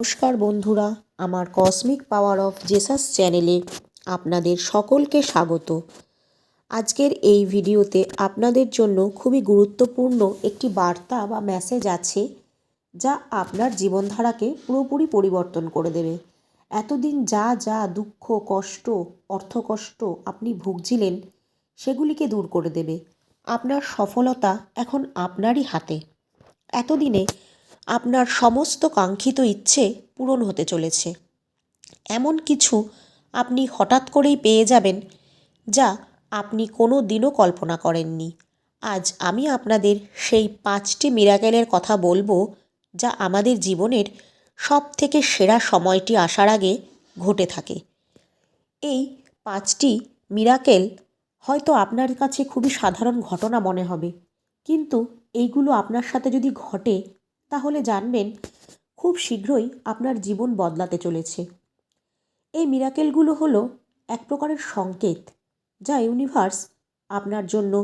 নমস্কার বন্ধুরা, আমার কসমিক পাওয়ার অফ জেসাস চ্যানেলে আপনাদের সকলকে স্বাগত। আজকের এই ভিডিওতে আপনাদের জন্য খুবই গুরুত্বপূর্ণ একটি বার্তা বা মেসেজ আছে, যা আপনার জীবনধারাকে পুরোপুরি পরিবর্তন করে দেবে। এতদিন যা যা দুঃখ, কষ্ট, অর্থকষ্ট আপনি ভুগছিলেন, সেগুলিকে দূর করে দেবে। আপনার সফলতা এখন আপনারই হাতে। এতদিনে আপনার সমস্ত কাঙ্ক্ষিত ইচ্ছে পূরণ হতে চলেছে। এমন কিছু আপনি হঠাৎ করেই পেয়ে যাবেন, যা আপনি কোনো দিনও কল্পনা করেননি। আজ আমি আপনাদের সেই পাঁচটি মিরাকেলের কথা বলব, যা আমাদের জীবনের সব থেকে সেরা সময়টি আসার আগে ঘটে থাকে। এই পাঁচটি মিরাকেল হয়তো আপনার কাছে খুবই সাধারণ ঘটনা মনে হবে, কিন্তু এইগুলো আপনার সাথে যদি ঘটে তাহলে জানবেন, খুব শীঘ্রই আপনার জীবন বদলাতে চলেছে। এই মিরাকেলগুলো হলো এক প্রকারের সংকেত যা ইউনিভার্স আপনার জন্য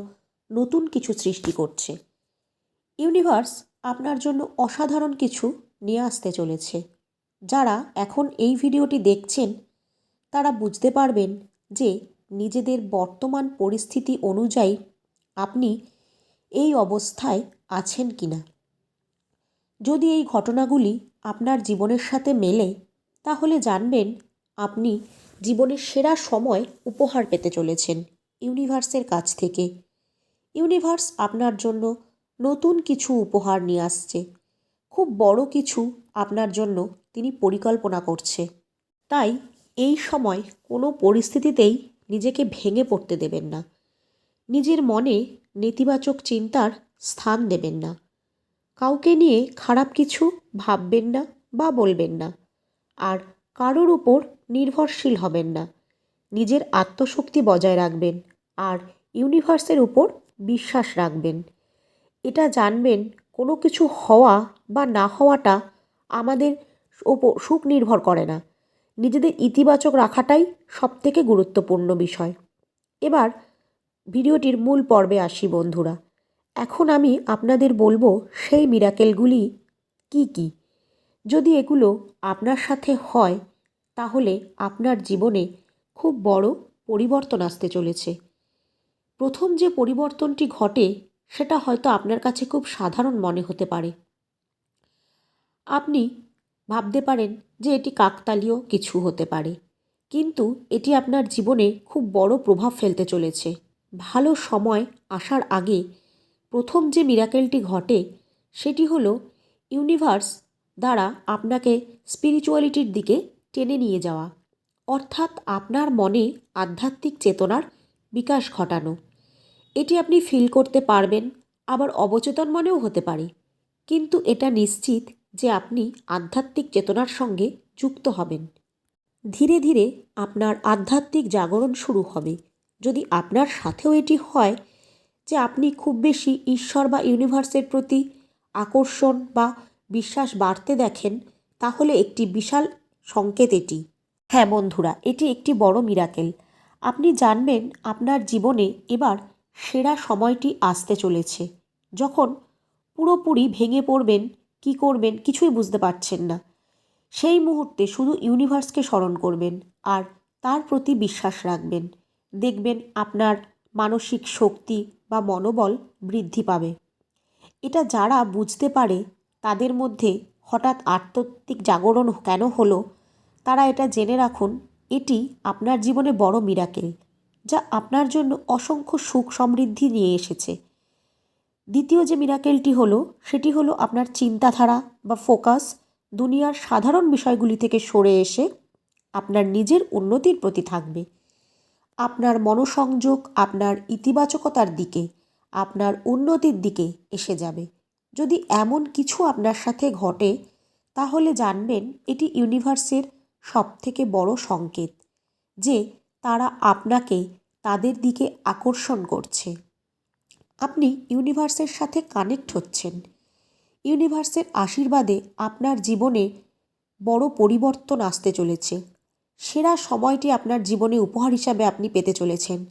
নতুন কিছু সৃষ্টি করছে। ইউনিভার্স আপনার জন্য অসাধারণ কিছু নিয়ে আসতে চলেছে। যারা এখন এই ভিডিওটি দেখছেন, তারা বুঝতে পারবেন যে নিজেদের বর্তমান পরিস্থিতি অনুযায়ী আপনি এই অবস্থায় আছেন কিনা। যদি এই ঘটনাগুলি আপনার জীবনের সাথে মেলে, তাহলে জানবেন আপনি জীবনের সেরা সময় উপহার পেতে চলেছেন ইউনিভার্সের কাছ থেকে। ইউনিভার্স আপনার জন্য নতুন কিছু উপহার নিয়ে আসছে। খুব বড় কিছু আপনার জন্য তিনি পরিকল্পনা করছে। তাই এই সময় কোনো পরিস্থিতিতেই নিজেকে ভেঙে পড়তে দেবেন না। নিজের মনে নেতিবাচক চিন্তার স্থান দেবেন না। কাউকে নিয়ে খারাপ কিছু ভাববেন না বা বলবেন না। আর কারোর উপর নির্ভরশীল হবেন না। নিজের আত্মশক্তি বজায় রাখবেন আর ইউনিভার্সের উপর বিশ্বাস রাখবেন। এটা জানবেন কোনো কিছু হওয়া বা না হওয়াটা আমাদের ওপর সুখ নির্ভর করে না। নিজেদের ইতিবাচক রাখাটাই সবথেকে গুরুত্বপূর্ণ বিষয়। এবার ভিডিওটির মূল পর্বে আসি বন্ধুরা। এখন আমি আপনাদের বলব সেই মিরাকেলগুলি কি কি? যদি এগুলো আপনার সাথে হয়, তাহলে আপনার জীবনে খুব বড় পরিবর্তন আসতে চলেছে। প্রথম যে পরিবর্তনটি ঘটে, সেটা হয়তো আপনার কাছে খুব সাধারণ মনে হতে পারে। আপনি ভাবতে পারেন যে এটি কাকতালীয় কিছু হতে পারে, কিন্তু এটি আপনার জীবনে খুব বড় প্রভাব ফেলতে চলেছে। ভালো সময় আসার আগে প্রথম যে মিরাকেলটি ঘটে, সেটি হলো ইউনিভার্স দ্বারা আপনাকে স্পিরিচুয়ালিটির দিকে টেনে নিয়ে যাওয়া, অর্থাৎ আপনার মনে আধ্যাত্মিক চেতনার বিকাশ ঘটানো। এটি আপনি ফিল করতে পারবেন, আবার অবচেতন মনেও হতে পারে। কিন্তু এটা নিশ্চিত যে আপনি আধ্যাত্মিক চেতনার সঙ্গে যুক্ত হবেন। ধীরে ধীরে আপনার আধ্যাত্মিক জাগরণ শুরু হবে। যদি আপনার সাথেও এটি হয় যে আপনি খুব বেশি ঈশ্বর বা ইউনিভার্সের প্রতি আকর্ষণ বা বিশ্বাস বাড়তে দেখেন, তাহলে একটি বিশাল সংকেত এটি। হ্যাঁ বন্ধুরা, এটি একটি বড় মিরাকেল আপনি জানবেন আপনার জীবনে এবার সেরা সময়টি আসতে চলেছে। যখন পুরোপুরি ভেঙে পড়বেন, কি করবেন কিছুই বুঝতে পারছেন না। সেই মুহূর্তে শুধু ইউনিভার্সকে স্মরণ করবেন আর তার প্রতি বিশ্বাস রাখবেন। দেখবেন আপনার মানসিক শক্তি বা মনোবল বৃদ্ধি পাবে। এটা যারা বুঝতে পারে, তাদের মধ্যে হঠাৎ আত্মত্বিক জাগরণ কেন হলো, তারা এটা জেনে রাখুন, এটি আপনার জীবনে বড় মিরাকেল যা আপনার জন্য অসংখ্য সুখ সমৃদ্ধি নিয়ে এসেছে। দ্বিতীয় যে মিরাকেলটি হলো, সেটি হলো আপনার চিন্তাধারা বা ফোকাস দুনিয়ার সাধারণ বিষয়গুলি থেকে সরে এসে আপনার নিজের উন্নতির প্রতি থাকবে। আপনার মনোসংযোগ আপনার ইতিবাচকতার দিকে, আপনার উন্নতির দিকে এসে যাবে। যদি এমন কিছু আপনার সাথে ঘটে, তাহলে জানবেন এটি ইউনিভার্সের সবথেকে বড় সংকেত, যে তারা আপনাকে তাদের দিকে আকর্ষণ করছে। আপনি ইউনিভার্সের সাথে কানেক্ট হচ্ছেন। ইউনিভার্সের আশীর্বাদে আপনার জীবনে বড় পরিবর্তন আসতে চলেছে। সেরা সময়টি আপনার জীবনে উপহার হিসাবে আপনি পেতে চলেছেন।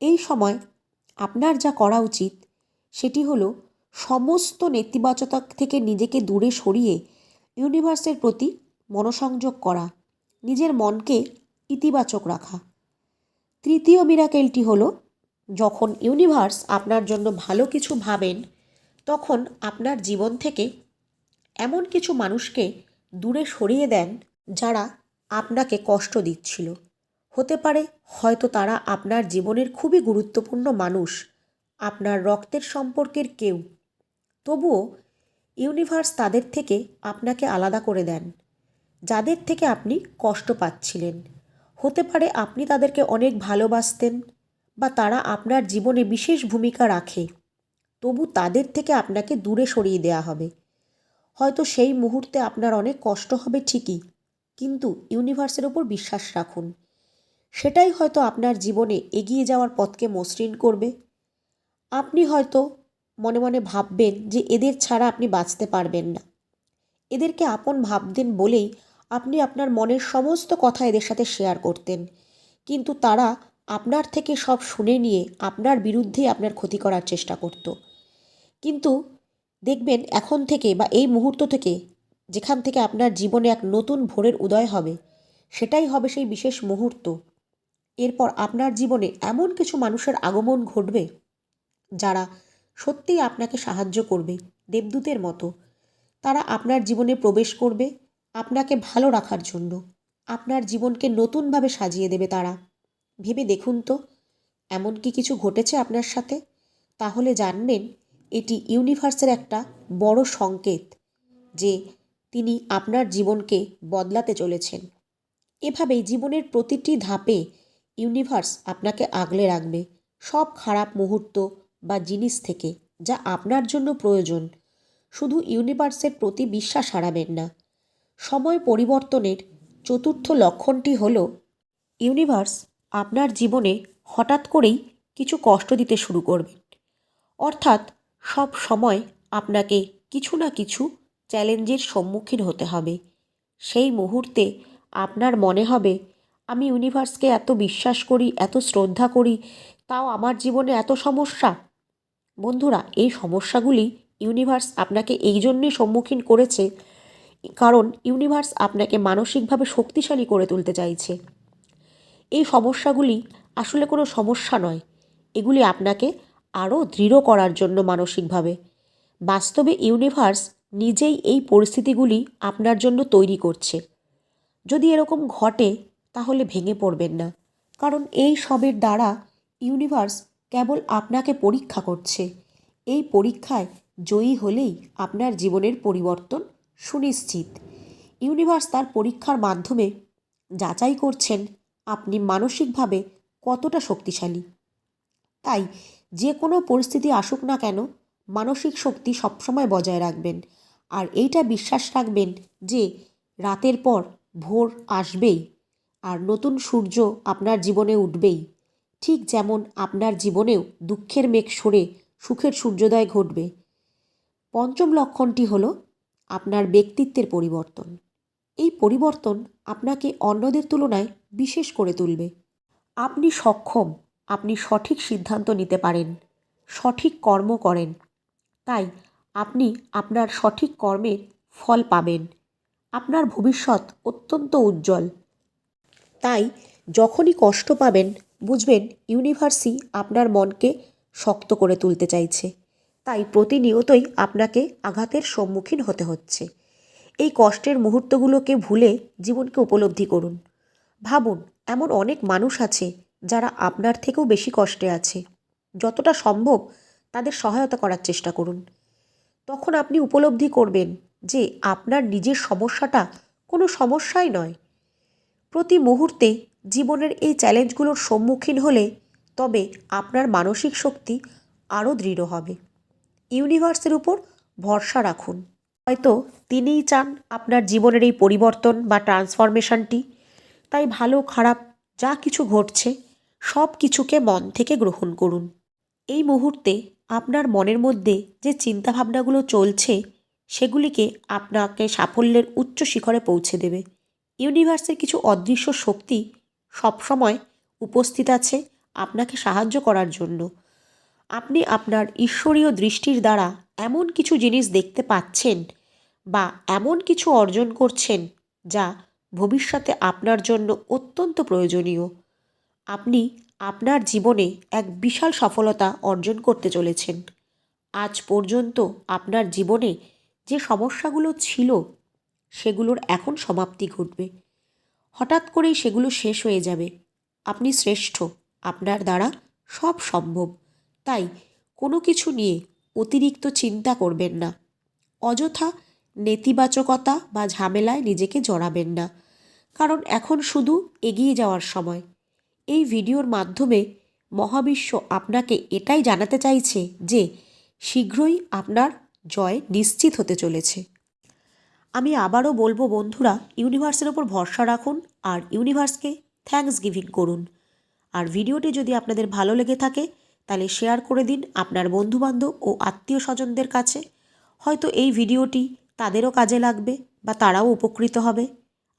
এই সময় আপনার যা করা উচিত, সেটি হলো সমস্ত নেতিবাচকতা থেকে নিজেকে দূরে সরিয়ে ইউনিভার্সের প্রতি মনোসংযোগ করা, নিজের মনকে ইতিবাচক রাখা। তৃতীয় মিরাকেলটি হলো, যখন ইউনিভার্স আপনার জন্য ভালো কিছু ভাবেন, তখন আপনার জীবন থেকে এমন কিছু মানুষকে দূরে সরিয়ে দেন যারা আপনাকে কষ্ট দিচ্ছিল। হতে পারে হয়তো তারা আপনার জীবনের খুবই গুরুত্বপূর্ণ মানুষ, আপনার রক্তের সম্পর্কের কেউ। তবুও ইউনিভার্স তাদের থেকে আপনাকে আলাদা করে দেন, যাদের থেকে আপনি কষ্ট পাচ্ছিলেন। হতে পারে আপনি তাদেরকে অনেক ভালোবাসতেন বা তারা আপনার জীবনে বিশেষ ভূমিকা রাখে, তবু তাদের থেকে আপনাকে দূরে সরিয়ে দেওয়া হবে। হয়তো সেই মুহূর্তে আপনার অনেক কষ্ট হবে ঠিকই কিন্তু ইউনিভার্সের ওপর বিশ্বাস রাখুন। সেটাই হয়তো আপনার জীবনে এগিয়ে যাওয়ার পথকে মসৃণ করবে। আপনি হয়তো মনে মনে ভাববেন যে এদের ছাড়া আপনি বাঁচতে পারবেন না। এদেরকে আপন ভাবতেন বলেই আপনি আপনার মনের সমস্ত কথা এদের সাথে শেয়ার করতেন। কিন্তু তারা আপনার থেকে সব শুনে নিয়ে আপনার বিরুদ্ধে আপনার ক্ষতি করার চেষ্টা করত। কিন্তু দেখবেন এখন থেকে বা এই মুহূর্ত থেকে যেখান থেকে আপনার জীবনে এক নতুন ভোরের উদয় হবে, সেটাই হবে সেই বিশেষ মুহূর্ত। এরপর আপনার জীবনে এমন কিছু মানুষের আগমন ঘটবে, যারা সত্যিই আপনাকে সাহায্য করবে দেবদূতের মতো। তারা আপনার জীবনে প্রবেশ করবে আপনাকে ভালো রাখার জন্য। আপনার জীবনকে নতুনভাবে সাজিয়ে দেবে তারা। ভেবে দেখুন তো, এমন কি কিছু ঘটেছে আপনার সাথে? তাহলে জানবেন, এটি ইউনিভার্সের একটা বড় সংকেত, যে তিনি আপনার জীবনকে বদলাতে চলেছেন। এভাবেই জীবনের প্রতিটি ধাপে ইউনিভার্স আপনাকে আগলে রাখবে। সব খারাপ মুহূর্ত বা জিনিস থেকে যা আপনার জন্য প্রয়োজন, শুধু ইউনিভার্সের প্রতি বিশ্বাস হারাবেন না। সময় পরিবর্তনের চতুর্থ লক্ষণটি হল ইউনিভার্স আপনার জীবনে হঠাৎ করেই কিছু কষ্ট দিতে শুরু করবেন অর্থাৎ সব সময় আপনাকে কিছু না কিছু চ্যালেঞ্জের সম্মুখীন হতে হবে। সেই মুহূর্তে আপনার মনে হবে, আমি ইউনিভার্সকে এত বিশ্বাস করি, এত শ্রদ্ধা করি, তাও আমার জীবনে এত সমস্যা। বন্ধুরা, এই সমস্যাগুলি ইউনিভার্স আপনাকে এই জন্যই সম্মুখীন করেছে, কারণ ইউনিভার্স আপনাকে মানসিকভাবে শক্তিশালী করে তুলতে চাইছে। এই সমস্যাগুলি আসলে কোনো সমস্যা নয়, এগুলি আপনাকে আরও দৃঢ় করার জন্য মানসিকভাবে। বাস্তবে ইউনিভার্স নিজেই এই পরিস্থিতিগুলি আপনার জন্য তৈরি করছে। যদি এরকম ঘটে, তাহলে ভেঙে পড়বেন না। কারণ এই সবের দ্বারা ইউনিভার্স কেবল আপনাকে পরীক্ষা করছে। এই পরীক্ষায় জয়ী হলেই আপনার জীবনের পরিবর্তন সুনিশ্চিত। ইউনিভার্স তার পরীক্ষার মাধ্যমে যাচাই করছেন আপনি মানসিকভাবে কতটা শক্তিশালী। তাই যে কোনো পরিস্থিতি আসুক না কেন মানসিক শক্তি সবসময় বজায় রাখবেন। আর এইটা বিশ্বাস রাখবেন যে রাতের পর ভোর আসবেই আর নতুন সূর্য আপনার জীবনে উঠবেই। ঠিক যেমন আপনার জীবনেও দুঃখের মেঘ সরে সুখের সূর্যোদয় ঘটবে। পঞ্চম লক্ষণটি হল আপনার ব্যক্তিত্বের পরিবর্তন। এই পরিবর্তন আপনাকে অন্যদের তুলনায় বিশেষ করে তুলবে। আপনি সক্ষম, আপনি সঠিক সিদ্ধান্ত নিতে পারেন, সঠিক কর্ম করেন তাই আপনি আপনার সঠিক কর্মের ফল পাবেন। আপনার ভবিষ্যৎ অত্যন্ত উজ্জ্বল। তাই যখনই কষ্ট পাবেন, বুঝবেন ইউনিভার্সই আপনার মনকে শক্ত করে তুলতে চাইছে। তাই প্রতিনিয়তই আপনাকে আঘাতের সম্মুখীন হতে হচ্ছে। এই কষ্টের মুহূর্তগুলোকে ভুলে জীবনকে উপলব্ধি করুন। ভাবুন, এমন অনেক মানুষ আছে যারা আপনার থেকেও বেশি কষ্টে আছে। যতটা সম্ভব তাদের সহায়তা করার চেষ্টা করুন। তখন আপনি উপলব্ধি করবেন যে আপনার নিজের সমস্যাটা কোনো সমস্যাই নয়। প্রতি মুহূর্তে জীবনের এই চ্যালেঞ্জগুলোর সম্মুখীন হলে তবে আপনার মানসিক শক্তি আরও দৃঢ় হবে। ইউনিভার্সের উপর ভরসা রাখুন। হয়তো তিনিই চান আপনার জীবনের এই পরিবর্তন বা ট্রান্সফরমেশনটি। তাই ভালো, খারাপ যা কিছু ঘটছে সব কিছুকে মন থেকে গ্রহণ করুন। এই মুহূর্তে আপনার মনের মধ্যে যে চিন্তাভাবনাগুলো চলছে, সেগুলিকে আপনাকে সাফল্যের উচ্চ শিখরে পৌঁছে দেবে। ইউনিভার্সের কিছু অদৃশ্য শক্তি সবসময় উপস্থিত আছে আপনাকে সাহায্য করার জন্য। আপনি আপনার ঈশ্বরীয় দৃষ্টির দ্বারা এমন কিছু জিনিস দেখতে পাচ্ছেন বা এমন কিছু অর্জন করছেন যা ভবিষ্যতে আপনার জন্য অত্যন্ত প্রয়োজনীয়। আপনি আপনার জীবনে এক বিশাল সফলতা অর্জন করতে চলেছেন। আজ পর্যন্ত আপনার জীবনে যে সমস্যাগুলো ছিল, সেগুলোর এখন সমাপ্তি ঘটবে। হঠাৎ করেই সেগুলো শেষ হয়ে যাবে। আপনি শ্রেষ্ঠ, আপনার দ্বারা সব সম্ভব। তাই কোনো কিছু নিয়ে অতিরিক্ত চিন্তা করবেন না। অযথা নেতিবাচকতা বা ঝামেলায় নিজেকে জড়াবেন না। কারণ এখন শুধু এগিয়ে যাওয়ার সময়। এই ভিডিওর মাধ্যমে মহাবিশ্ব আপনাকে এটাই জানাতে চাইছে যে শীঘ্রই আপনার জয় নিশ্চিত হতে চলেছে। আমি আবারও বলব বন্ধুরা ইউনিভার্সের ওপর ভরসা রাখুন আর ইউনিভার্সকে থ্যাঙ্কস গিভিং করুন। আর ভিডিওটি যদি আপনাদের ভালো লেগে থাকে, তাহলে শেয়ার করে দিন আপনার বন্ধুবান্ধব ও আত্মীয় স্বজনদের কাছে। হয়তো এই ভিডিওটি তাদেরও কাজে লাগবে বা তারাও উপকৃত হবে।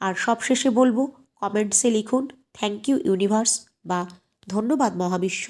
আর সবশেষে বলব কমেন্টসে লিখুন থ্যাংক ইউ ইউনিভার্স বা ধন্যবাদ মহাবিশ্ব।